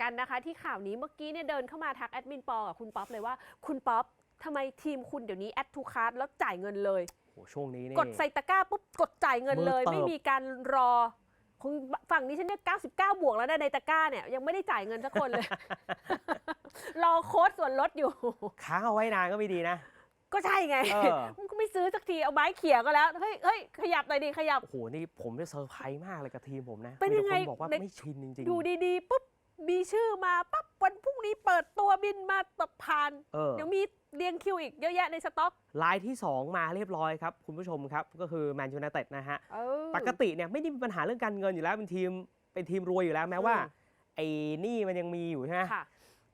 กันนะคะ ที่ข่าวนี้เมื่อกี้เนี่ยเดินเข้ามาทักแอดมินปอกับคุณป๊อปเลยว่าคุณป๊อปทำไมทีมคุณเดี๋ยวนี้แอดทูคาร์ดแล้วจ่ายเงินเลย โอ้ช่วงนี้นี่ กดใส่ตะกร้าปุ๊บกดจ่ายเงินเลย มือเติบ ไม่มีการรอคงฝั่งนี้ฉันเนี่ย99 บวกแล้วนะในตะกร้าเนี่ยยังไม่ได้จ่ายเงินสักคนเลย รอโค้ดส่วนลดอยู่ ค้างเอาไว้นานก็ไม่ดีนะ ก็ใช่ไงเออมันก็ไม่ซื้อสักทีเอาไม้เขี่ยก็แล้วเฮ้ยเฮ้ยขยับหน่อยดิขยับ โอ้โหนี่ผมได้เซอร์ไพรส์มากเลยกับทีมผมนะเป็นยังไงมีแต่คนบอกว่าใน ไม่ชินจริงดูดีๆปุ๊บ มีชื่อมาปั๊บวันพรุ่งนี้เปิดตัวบินมาตบผ่านๆเออ เดี๋ยวมีเรียงคิวอีกเยอะแยะในสต็อกลายที่ 2 มาเรียบร้อยครับ คุณผู้ชมครับ ก็คือแมนยู i นเต็ดนะฮะ เออ ปกติเนี่ยไม่ได้มีปัญหาเรื่องการเงินอยู่แล้วเป็นทีมเป็นทีมรวยอยู่แล้วแม้ว่า อืม ไอ้หนี่มันยังมีอยู่ใช่ไหมค่ะ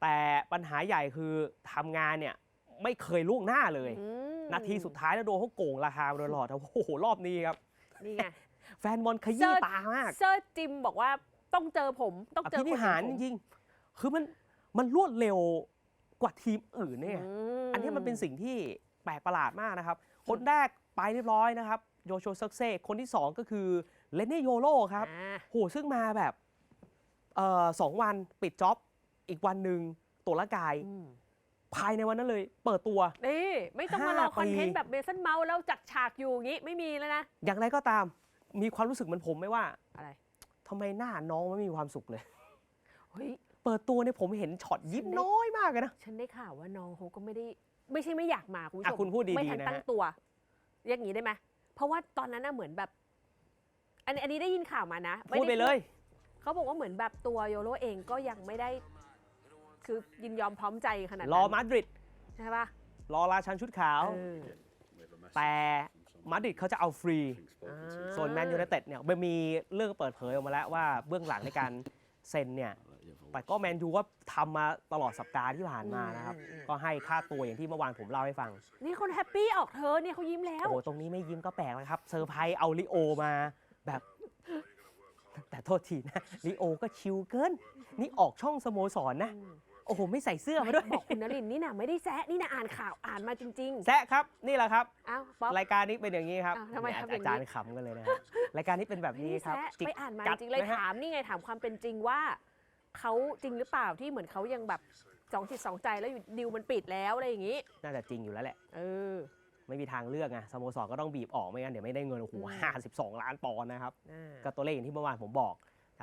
แต่ปัญหาใหญ่คือทำงานเนี่ยไม่เคยล่วงหน้าเลย อืมนาทีสุดท้ายแล้วโดนเขาโกงราคามาตลอดโอ้โหรอบนี้ครับ นี่ไง แฟนบอลขเซยี้อร์ตามาก เซอร์จิมบอกว่า ต้องเจอผมต้องอเจอภิคนนิหารอย่จงผมริงๆคือมันมันรวดเร็วกว่าทีมอื่นเนี่ยมอันนี้มันเป็นสิ่งที่แปลกประหลาดมากนะครับ คนแรกไปเรียบร้อยนะครับโยโชซักเซ่คนที่ 2 ก็คือเลนเน่โยโรครับอ่าโหซึ่งมาแบบเอ่อสองวันปิดจ็อบอีกวันหนึ่งตัวละกายอืมภายในวันนั้นเลย เปิดตัวนี่ไม่ต้องมารอห้าคอนเทนปีต์แบบเบสันเมาส์แล้วจัดฉากอยู่อย่างงี้ไม่มีแล้วนะ อย่างไรก็ตามมีความรู้สึกเหมือนผมไหมว่าอะไร ทำไมหน้าน้องไม่มีความสุขเลย เฮ้ย เปิดตัวเนี่ยผมเห็นช็อตยิ้มฉันได้น้อยมากเลยนะ ฉันได้ข่าวว่าน้องเขาก็ไม่ได้ ไม่ใช่ไม่อยากมาคุณผู้ชอะมคุณพูดดีๆไม่ทันนะตั้งฮะ ตัวอย่างนี้ได้ไหมเพราะว่าตอนนั้นน่ะเหมือนแบบ อันนี้อันนี้ได้ยินข่าวมานะพูดไปเลย เขาบอกว่าเหมือนแบบตัวโยโรเองก็ยังไม่ได้ คือยินยอมพร้อมใจขนาดรนั้อนมาดริดใช่ปะรอราชันชุดขาว เออแต่ มาดริดเขาจะเอาฟรีอ่าส่วนแมนยู i นเต็ดเนี่ยมันมีเรื่องเปิดเผยออกมาแล้วว่าเบื้องหลังในการเซ็นเนี่ยแต่ก็แมนยูก็ทำมาตลอดสัปดาห์ที่ผ่านมานะครับอืมอืมก็ให้ค่าตัวอย่างที่เมื่อวานผมเล่าให้ฟัง นี่คนแฮปปี้ออกเธอเนี่ยเขายิ้มแล้ว โอ้โหตรงนี้ไม่ยิ้มก็แปลกนะครับเซอร์ไพรส์เอาลิโอมาแบบ แต่โทษทีนะลิโอก็ชิลเกิน นี่ออกช่องสโมสรนะ โอ้โหไม่ใส่เสื้อมาด้วย บอกคุณนรินทร์นี่นะไม่ได้แซะนี่นะอ่านข่าวอ่านมาจริงแซะครับนี่แหละครับๆอ้าวป๊อป รายการนี้เป็นอย่างนี้ครับอ้าวทำไมเนี่ยทำอย่างนี้ อาจารย์ขำกันเลยนะฮะรายการนี้เป็นแบบไม่นี้ได้ครับแซะจิกไปอ่านมากัดจริงๆเลยนะฮะ ถามนี่ไงถามความเป็นจริงว่าเขาจริงหรือเปล่าที่เหมือนเขายังแบบสองจิตสองใจแล้วอยู่ดิวมันปิดแล้วอะไรอย่างนี้น่าจะจริงอยู่แล้วแหละ เออ ไม่มีทางเลือกไงสโมสรก็ต้องบีบออกไม่งั้นเดี๋ยวไม่ได้เงินโอ้โหอืม ห้าสิบสองล้านปอนด์นะครับ อ่า ก็ตัวเลขอย่างที่เมื่อวานผมบอก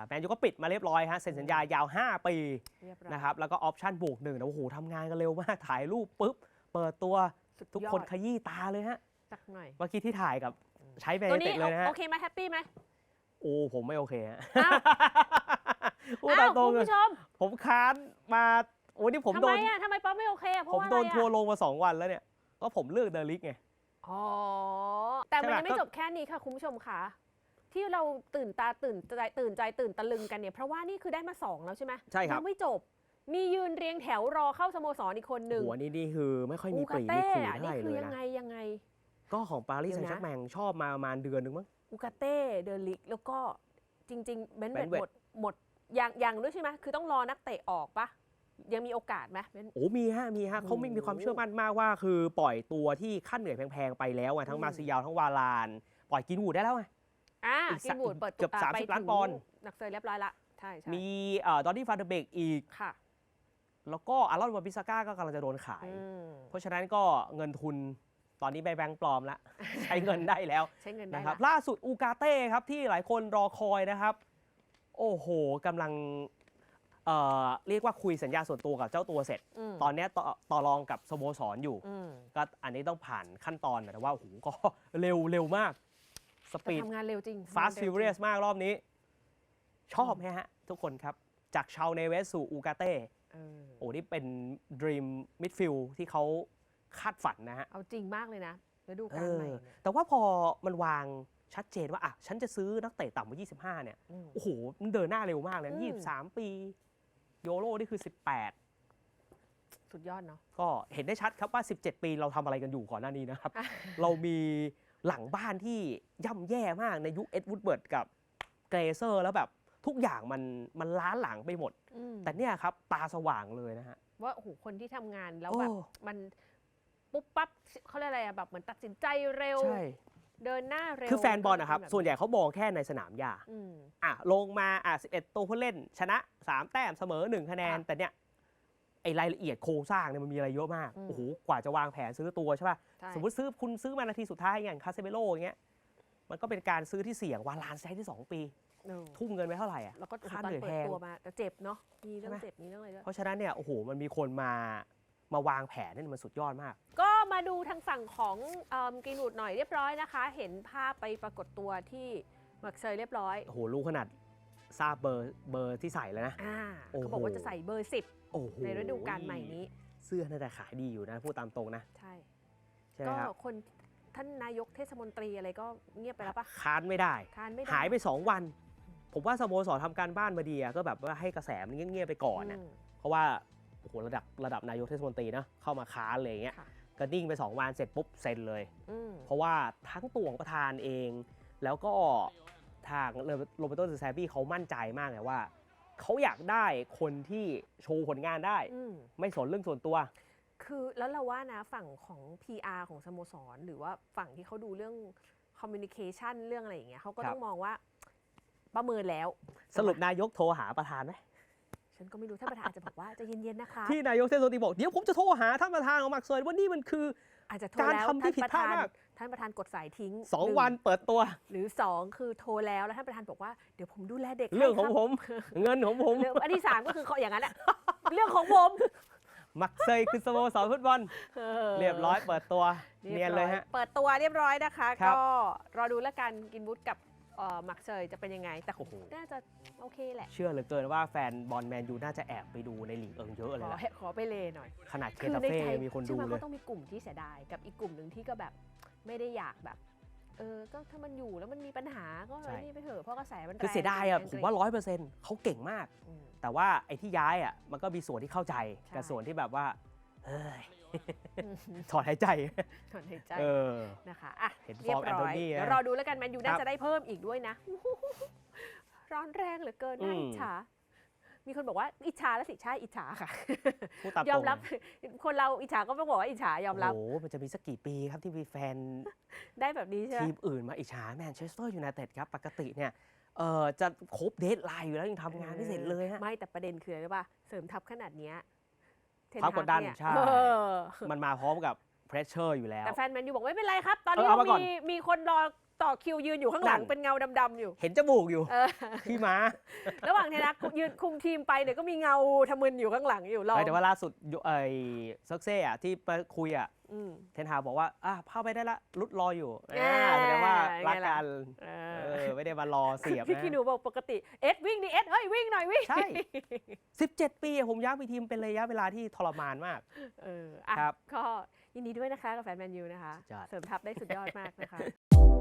แมนยูก็ปิดมาเรียบร้อยฮะเซ็นสัญญายาว 5 ปีเรียบร้อยนะครับแล้วก็ออปชั่นบวกหนึ่งนะโอ้โหทำงานกันเร็วมาก ถ่ายรูปปุ๊บ เปิดตัวสุดทุกยอคนดขยี้ตาเลยฮะสักหน่อยเมื่อกี้ที่ถ่ายกับใช้แมนตัวยูนี้เต็ดเลยนะฮะโอเคไหมแฮปปี้ไหมโอ้ผมไม่โอเคฮะอ้าวพูดอ้าตาวมตรงคุณเลยผู้ชมผมค้านมาโอ้นี่ผมทำโดไมนอะทำไมป๊อปไม่โอเคอะเพผมราะว่าอะโดไรนทัวร์อะลงมา 2 วันแล้วเนี่ยก็ผมเลือกเดลิกไงอ๋อแต่มันใช่ปะยังไม่ก็จบแค่นี้ค่ะคุณผู้ชมค่ะ ที่เราตื่นตาตื่นใจตื่นใจตื่นตะลึงกันเนี่ยเพราะว่านี่คือได้มาสองแล้วใช่ไหมใช่ครับ ยังไม่จบ มียืนเรียงแถวรอเข้าสโมสรอีกคนหนึ่งหัวนี่นี่คือไม่ค่อยมีอูปการีมีเต้ขู่อะเท่านี่ไหร่คืเลอยยังนะไงยังไง ก็ของปารีสเดี๋แซยวงนะ ต์แชร์แมงชอบมาประมาณเดือนหนึงมั้ง อูกาเต้เดอลิกแล้วก็จริง ๆ เบนเวด Benwet หมดหมดยังยังด้วยใช่ไหมคือต้องรอนักเตะออกปะยังมีโอกาสไหมเบน โอ้มีฮะ มีฮะเขาไม่โอ้มีความเชื่อมั่นมากว่า คือปล่อยตัวที่ค่าเหนื่อยแพง ๆ ไปแล้วไงทั้งอืม มาซิยาวทั้งวาลาน ปล่อยกินวูดได้แล้วไง อ่าอีกกิสันกบูดเปิดเกือบตัว30ไปล้านถึงปอนด์นักเตะเรียบร้อยละ ใช่ใช่มีเอ่อดอนนี่ฟาเดเบกอีก ค่ะแล้วก็อารอนวาบิสก้าก็กำลังจะโดนขาย อืมเพราะฉะนั้นก็เงินทุนตอนนี้ไปแบงก์ปลอมแล้วใช้เงินได้แล้วใช้เงินได้นะครับละล่าสุดอูกาเต้ครับที่หลายคนรอคอยนะครับ โอ้โหกำลังเอ่อเรียกว่าคุยสัญญาส่วนตัวกับเจ้าตัวเสร็จ มตอนเนี้ยต่อต่อรองกับสโมสรอยู่ อืมก็อันนี้ต้องผ่านขั้นตอนแต่ว่าโอ้โหก็ เร็วเร็วมาก สแต่ปีดทำงานเร็วจริงฟาสทำต์งานฟิร็วจริงวเรียสมากรอบนี้ ชอบไหมฮะ ทุกคนครับ จากชาวเนเวสสู่อูกาเต้เออโอ้นี่เป็นด e ีมมิดฟิลที่เขาคาดฝันนะฮะ เอาจริงมากเลยนะแล้วดูเอการอใหม่เนี่ยแต่ว่าพอมันวางชัดเจนว่าอะฉันจะซื้อนักเตะต่ำกว่า25 เนี่ยอืมโอ้โห มันเดินหน้าเร็วมากเลยอืม23 ปี โยโรนี่คือ 18 สุดยอดเนาะก็เห็นได้ชัดครับว่า 17 ปีเราทำอะไรกันอยู่ก่อนหน้านี้นะครับ เรามี หลังบ้านที่ย่ำแย่มากในยุคเอ็ดวูดเบิร์ดกับเกรเซอร์แล้วแบบทุกอย่างมันมันล้าหลังไปหมด อืมแต่เนี่ยครับตาสว่างเลยนะฮะ ว่าโอ้โหคนที่ทำงานแล้วโอ้แบบมันปุ๊บปั๊บเขาเรียกอะไรอะแบบเหมือนตัดสินใจเร็ว ใช่ เดินหน้าเร็วคือแฟนบอลนะครับก็เป็ส่วนใหญ่เขามองแค่ในสนามหญ้าอืม อะลงมาอะ11 ตัวผู้เล่น ชนะ 3 แต้มเสมอ 1 คะแนน ค่ะ แต่เนี่ย ไอรายละเอียดโครงสร้างเนี่ยมันมีอะไรเยอะมาก อืม โอ้โห กว่าจะวางแผนซื้อตัวใช่ป่ะ ใช่สมมติซื้อคุณซื้อมานาทีสุดท้ายอย่างคาเซเบโลอย่างเงี้ย มันก็เป็นการซื้อที่เสี่ยงวาลานใช้ที่ 2 ปี เออทุ่มเงินไปเท่าไหร่อะ แล้วก็โอ้โหค่าตอนเหนื่อยเปิแพดงตัวมาแต่เจ็บเนาะมีเรื่องใช่ไหม เจ็บมีเรื่องอะไรด้วย เพราะฉะนั้นเนี่ย โอ้โห มันมีคนมามาวางแผนนี่มันสุดยอดมาก ก็มาดูทางฝั่งของกรีนวูดหน่อยเรียบร้อยนะคะ เห็นภาพไปปรากฏตัวที่มักเซยเรียบร้อย โอ้โหรู้ขนาด ทราบเบอร์เบอร์ที่ใส่แล้วนะ อ่าโอ้โห เขาบอกว่าจะใส่เบอร์ โอ้โห10 ในฤดูกาลใหม่นี้ เสื้อน่าจะขายดีอยู่นะพูดตามตรงนะ ใช่ ใช่ไหมก็ครับคนท่านนายกเทศมนตรีอะไรก็เงียบไปแล้วปะค้านไม่ได้ทานไม่ได้หายไป 2 วัน ผมว่าสโมสรทำการบ้านมาดีอะก็แบบว่าให้กระแสมันเงียบๆไปก่อนนะม เพราะว่าโอ้โหระดับระดับนายกเทศมนตรีนะเข้ามาค้านเลยอย่างเงี้ยค่ะ ก็นิ่งไป2วันเสร็จปุ๊บเซ็นเลย อืมเพราะว่าทั้งตัวของประธานเอง แล้วก็ ทางโรเบโตเซแซบี้เขามั่นใจมากเลยว่า เขาอยากได้คนที่โชว์ผลงานได้อืมไม่สนเรื่องส่วนตัว คือแล้วเราว่านะฝั่งของ PR ของสโมสร หรือว่าฝั่งที่เขาดูเรื่อง communication เรื่องอะไรอย่างเงี้ยเขาก็ครับต้องมองว่าประเมินแล้ว สรุปนายกโทรหาประธานไหม ฉันก็ไม่รู้ท่านประธานอาจจะบอกว่าใจะเย็นๆนะคะ ที่นายกเทศมนตรีบอกเดี๋ยวผมจะโทรหาท่านประธานของมักเซยว่านี่มันคือ อาจจะโทรการแล้วทำที่ผิดพลาดท่นประธนมากท่านประธานกดสายทิ้งสองหวันเปิดตัว หรือสองคือโทรแล้วแล้วท่านประธานบอกว่าเดี๋ยวผมดูแลเด็กเรื่องของให้ผคมเงินของผบมเรื่องอันที่สามก็คือเขาอย่างนั้นแหละ เรื่องของผมมักเซยคือสโมสรฟุตบอล เรียบร้อยเปิดตัว เนียนเลยฮะ เปิดตัวเรียบร้อยนะคะ ครับ ก็รอดูแล้วกันกินบุตกับ เอ่อมักเชยจะเป็นยังไง แต่โอ้โห น่าจะโอเคแหละ เชื่อเหลือเกินว่าแฟนบอลแมนยูน่าจะแอบไปดูในลีกเอิงเยอะเลยขอล่ะให้ขอไปเลยหน่อยขนาดเคคือตาในเฟ่ใจมีคนดูใช่ไหมเลยก็ต้องมีกลุ่มที่เสียดายกับอีกกลุ่มหนึ่งที่ก็แบบไม่ได้อยากแบบ เออก็ถ้ามันอยู่แล้วมันมีปัญหาก็ใช่ ไอ้นี่ไปเถอะเพราะกระแสมันคือแรงเสียดายอะจริงๆผมว่าร้อยเปอร์เซ็นต์เขาเก่งมาก อืม แต่ว่าไอ้ที่ย้ายอะมันก็มีส่วนที่เข้าใจใช่ กับส่วนที่แบบว่าเฮ้ยอืม ถอนหายใจ ถอนหายใจเออ นะคะอะเห็นเรียบฟอร์มแอนโทร้อยนี่นะเดี๋ยวรอดูแล้วกันแมนยูน่าครับจะได้เพิ่มอีกด้วยนะร้อนแรงเหลือเกินน่าอืม อิจฉา มีคนบอกว่าอิจฉาแล้วสิใช่อิจฉาค่ะ พูดตามยอตรมงรับ คนเราอิจฉาก็ต้องบอกว่าอิจฉายอมรับ โอ้โหมันจะมีสักกี่ปีครับที่มีแฟน ได้แบบนี้ใช่ไหม ทีมอื่นมาอิจฉาแมนเชสเตอร์ยูไนเต็ดครับ ปกติเนี่ยเอ่อจะครบเดทไลน์อยู่แล้วยังทำงานไม่เสร็จเลยฮะ ไม่แต่ประเด็นคืออะไรรู้ป่ะเสริมทัพขนาดเนี้ยเทน ความกดดันฮากเยใช่เออมันมาพร้อมกับเพรสเชอร์อยู่แล้ว แต่แฟนแมนยูบอกไม่เป็นไรครับ ตอนนี้เออเอามาก่อน มีมีคนรอ ต่อคิวยืนอยู่ข้างหลังนั่น เป็นเงาดำๆอยู่เห็นจมูกอยู่เออพี่ม้าระหว่างเทนักยืนคุมทีมไปเนี่ยก็มีเงาทะมึนอยู่ข้างหลังอยู่รอเออแต่ว่าล่าสุดยุไอ้เซ็กเซ่อะที่มาคุยอะอืม เทนฮากบอกว่าอะเข้าไปได้ละรุดรออยู่แหม่อ่าแสดงว่ารักไงล่ะกันเอเอออไม่ได้มารอเสียบพี่นะขี้หนูบอกปกติเอ็ดวิ่งนี่เอ็ดเฮ้ยวิ่งหน่อยวิ่งใช่ 17 ปีอะผมย้ายไปทีมเป็นระยะเวลาที่ทรมานมาก เอออะครับก็ยินดีด้วยนะคะกับแฟนแมนยูนะคะ สุดยอด เสริมทัพได้สุดยอดมากนะคะ